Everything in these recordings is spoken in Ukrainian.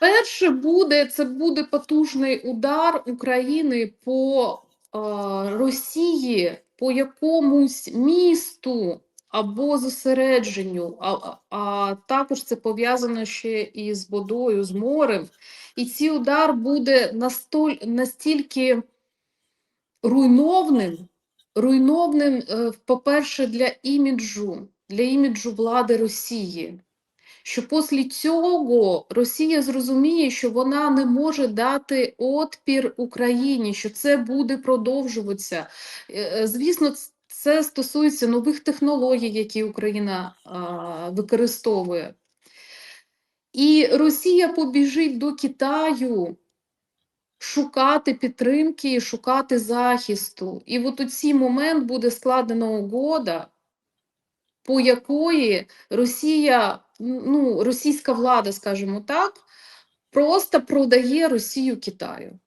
Перше буде це буде потужний удар України по е, Росії, по якомусь місту або зосередженню, а, а- також це пов'язано ще і з водою, з морем. І цей удар буде настоль, настільки руйновним, руйновним, е, по-перше, для іміджу, для іміджу влади Росії що після цього Росія зрозуміє, що вона не може дати отпір Україні, що це буде продовжуватися. Е, е, Звісно, це стосується нових технологій, які Україна використовує. І Росія побіжить до Китаю шукати підтримки, шукати захисту. І от у цей момент буде складена угода, по якої Росія, ну, російська влада, скажімо так, просто продає Росію Китаю.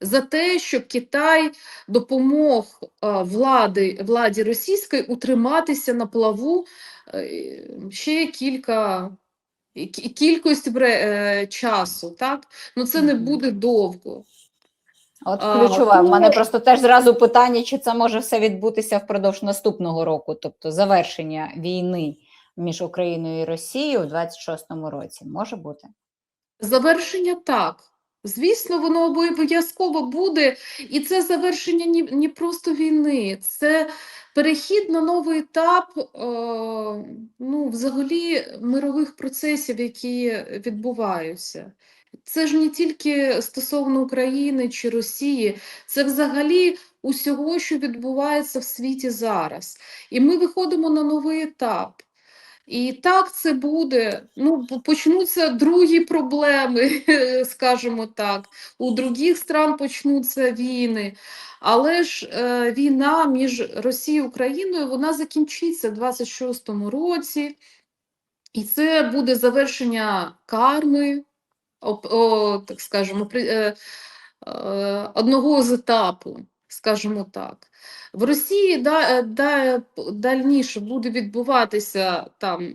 За те, щоб Китай допомог влади, владі російської утриматися на плаву е, ще кілька кі- кількість е, часу, так? Ну це не буде довго. От ключове. У мене просто теж зразу питання, чи це може все відбутися впродовж наступного року, тобто завершення війни між Україною і Росією у 26-му році. Може бути? Завершення так. Звісно, воно обов'язково буде, і це завершення не, просто війни, це перехід на новий етап е, ну, взагалі мирових процесів, які відбуваються. Це ж не тільки стосовно України чи Росії, це взагалі усього, що відбувається в світі зараз. І ми виходимо на новий етап. І так це буде. Ну, почнуться другі проблеми, скажімо так. У других стран почнуться війни. Але ж е, війна між Росією і Україною вона закінчиться в 26-му році, і це буде завершення карми, оп- о, так скажемо, при, е, е, одного з етапу, скажімо так. В Росії да, да, дальніше буде відбуватися там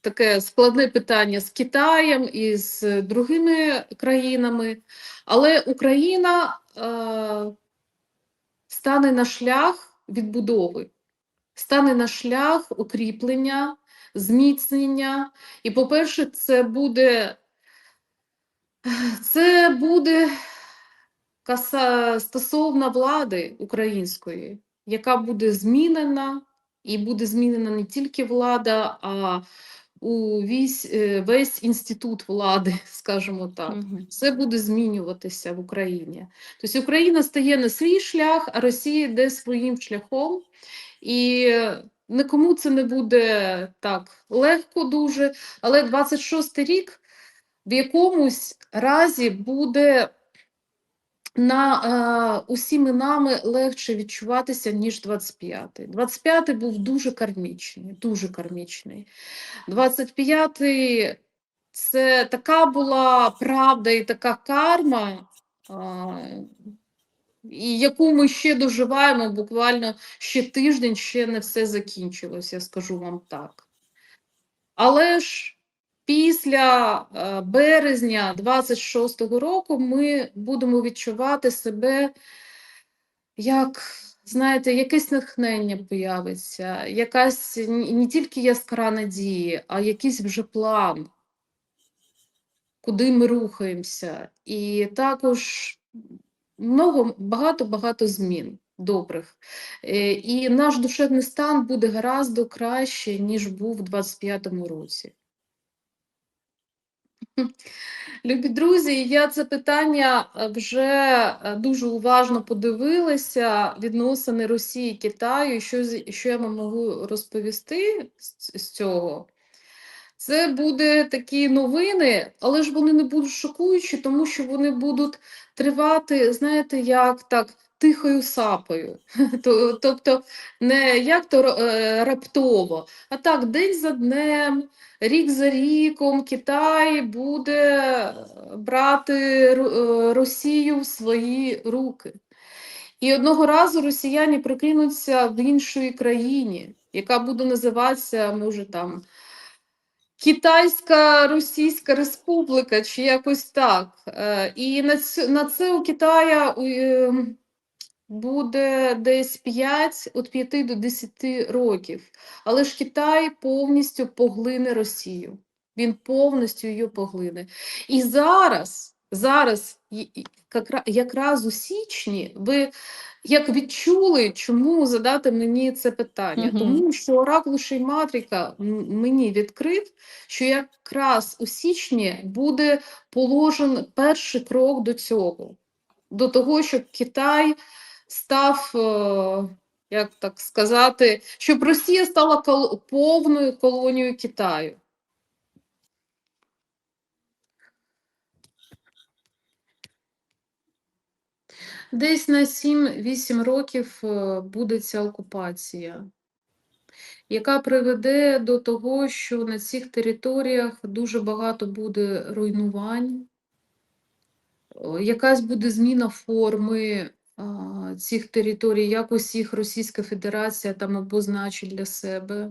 таке складне питання з Китаєм і з другими країнами, але Україна е, стане на шлях відбудови, стане на шлях укріплення, зміцнення. І, по-перше, це буде, це буде стосовно влади української, яка буде змінена, і буде змінена не тільки влада, а у весь, е, весь інститут влади, скажімо так. Мгм. Все буде змінюватися в Україні. Тобто Україна стає на свій шлях, а Росія йде своїм шляхом. І нікому це не буде так легко дуже, але 26 рік в якомусь разі буде на е, усіми нами легше відчуватися, ніж 25-й. 25-й був дуже кармічний, дуже кармічний. 25-й це така була правда і така карма, і яку ми ще доживаємо, буквально ще тиждень, ще не все закінчилось, я скажу вам так. Але ж після е, березня 26-го року ми будемо відчувати себе як, знаєте, якесь натхнення появиться, якась не тільки яскра надії, а якийсь вже план, куди ми рухаємося. І також багато-багато змін добрих. Е, І наш душевний стан буде гораздо краще, ніж був у 25-му році. Любі друзі, я це питання е, вже е, дуже уважно подивилася. Відносини Росії Китаю. Що, що я вам можу розповісти з цього? Це буде такі новини, але ж вони не будуть шокуючі, тому що вони будуть тривати, знаєте, як так, тихою сапою. Тобто не як то е, раптово, а так, день за днем, рік за ріком Китай буде брати е, Росію в свої руки. І одного разу росіяни прикинуться в іншій країні, яка буде називатися, може, там Китайська Російська Республіка, чи якось так. Е, І на це, у Китая е, буде десь 5, від 5 до 10 років. Але ж Китай повністю поглине Росію. Він повністю її поглине. І зараз, зараз якраз у січні ви як відчули, чому задати мені це питання? Мгм. Тому що оракул Шейматрика м- мені відкрив, що якраз у січні буде положен перший крок до цього, до того, щоб Китай став, е, як так сказати, щоб Росія стала кол- повною колонією Китаю. Десь на 7-8 років е, буде ця окупація, яка приведе до того, що на цих територіях дуже багато буде руйнувань, якась буде зміна форми цих територій, як усіх Російська Федерація там обозначить для себе.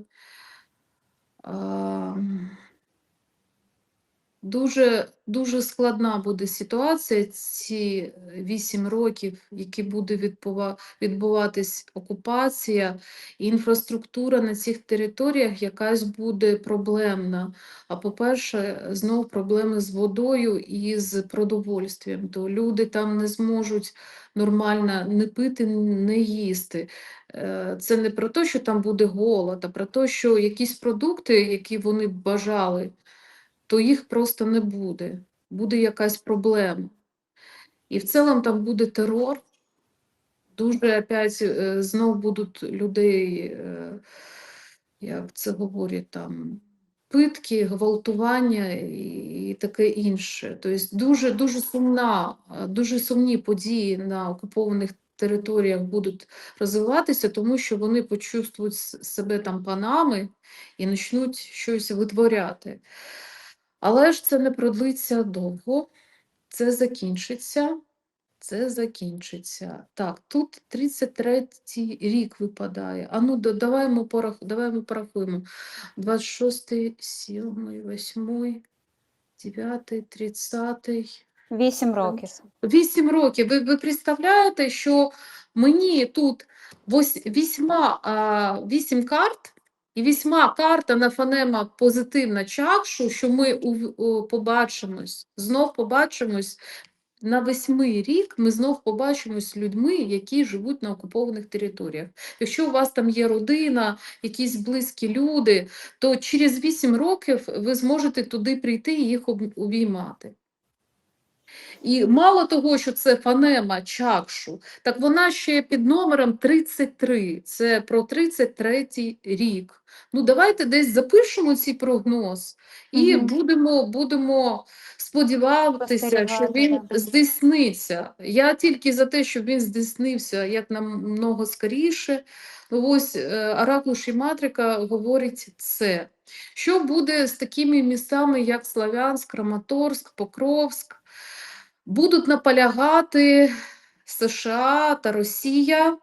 Дуже, дуже складна буде ситуація ці 8 років, які буде відбува- відбуватись окупація, інфраструктура на цих територіях якась буде проблемна. А по-перше, знов проблеми з водою і з продовольствям. То люди там не зможуть нормально не пити, не їсти. Е, Це не про те, що там буде голод, а про те, що якісь продукти, які вони бажали, то їх просто не буде. Буде якась проблема. І в цілому там буде терор. Дуже опять е, знов будуть людей, е, як це говорять там, питки, гвалтування і, таке інше. Тобто дуже, дуже сумна, е, дуже сумні події на окупованих територіях будуть розвиватися, тому що вони почувствують себе там панами і почнуть щось витворяти. Але ж це не продлиться довго, це закінчиться. Це закінчиться. Так, тут 33-й рік випадає. А ну, да- давай ми, порах... давай ми порахуємо. 26, 7, 8, 9, 30. Вісім років. Вісім років. Ви, ви представляєте, що мені тут вісьма, вісім карт, і вісьма карта на фонема позитивна чакшу, що ми побачимось, знов побачимось на восьмий рік, ми знов побачимось з людьми, які живуть на окупованих територіях. Якщо у вас там є родина, якісь близькі люди, то через вісім років ви зможете туди прийти і їх обіймати. І мало того, що це фонема чакшу, так вона ще під номером 33. Це про 33 рік. Ну, давайте десь запишемо цей прогноз і Мгм. будемо, будемо сподіватися, що він здійсниться. Я тільки за те, щоб він здійснився як намного скоріше. Ну, Ось е, Оракул Шіматрика говорить це. Що буде з такими містами, як Славянськ, Краматорськ, Покровськ? Будуть наполягати США та Росія.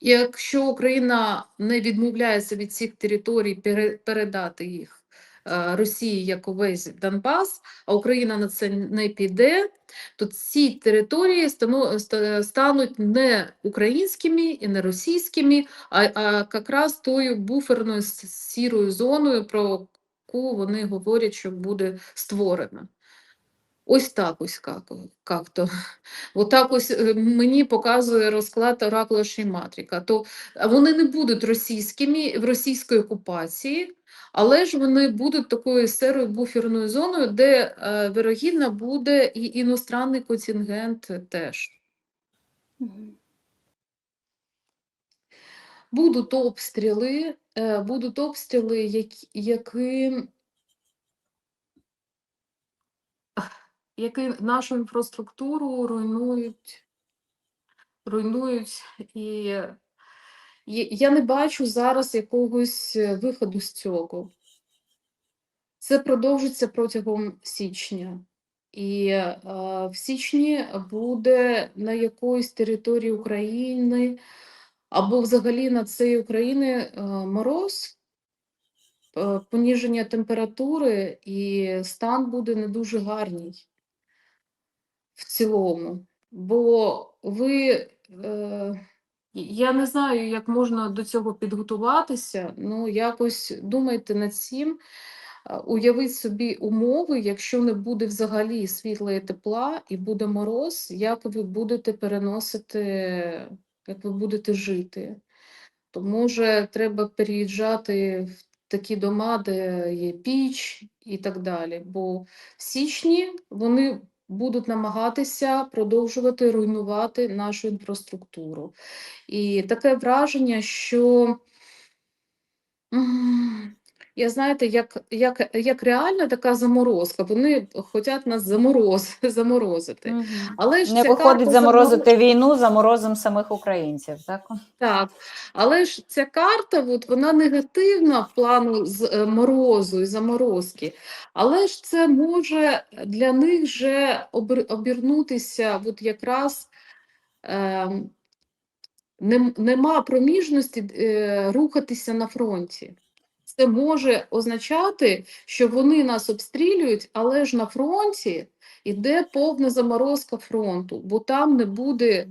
Якщо Україна не відмовляється від цих територій пере- передати їх е, Росії як увесь Донбас, а Україна на це не піде, то ці території стануть не українськими і не російськими, а якраз тою буферною сірою зоною, про яку вони говорять, що буде створена. Ось так ось как, как-то. Отак ось е, мені показує розклад оракула Шейматрика. То вони не будуть російськими в російській окупації, але ж вони будуть такою серою буферною зоною, де е, вирогідно буде і іностранний контингент теж. Будуть обстріли, е, будуть обстріли, які, які, нашу інфраструктуру руйнують, руйнують і я не бачу зараз якогось е, виходу з цього. Це продовжиться протягом січня. І е, в січні буде на якоїсь території України або взагалі на цій України е, мороз. е, поніження температури, і стан буде не дуже гарний в цілому. Бо ви, е, я не знаю, як можна до цього підготуватися, ну якось думайте над цим. Е, Уявіть собі умови, якщо не буде взагалі світла і тепла, і буде мороз, як ви будете переносити, як ви будете жити. То може треба переїжджати в такі дома, де є піч і так далі. Бо в січні вони будуть намагатися продовжувати руйнувати нашу інфраструктуру. І таке враження, що я знаєте, як, як, як реальна така заморозка, вони хочуть нас замороз, заморозити. Мгм. Але ж Не виходить заморозити війну заморозом самих українців, так? Так, але ж ця карта, от, вона негативна в плану з е, морозу і заморозки, але ж це може для них же обернутися от якраз нем- нема проміжності е, рухатися на фронті. Це може означати, що вони нас обстрілюють, але ж на фронті йде повна заморозка фронту, бо там не буде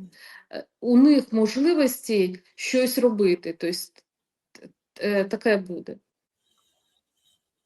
е, у них можливості щось робити. Тобто е, таке буде.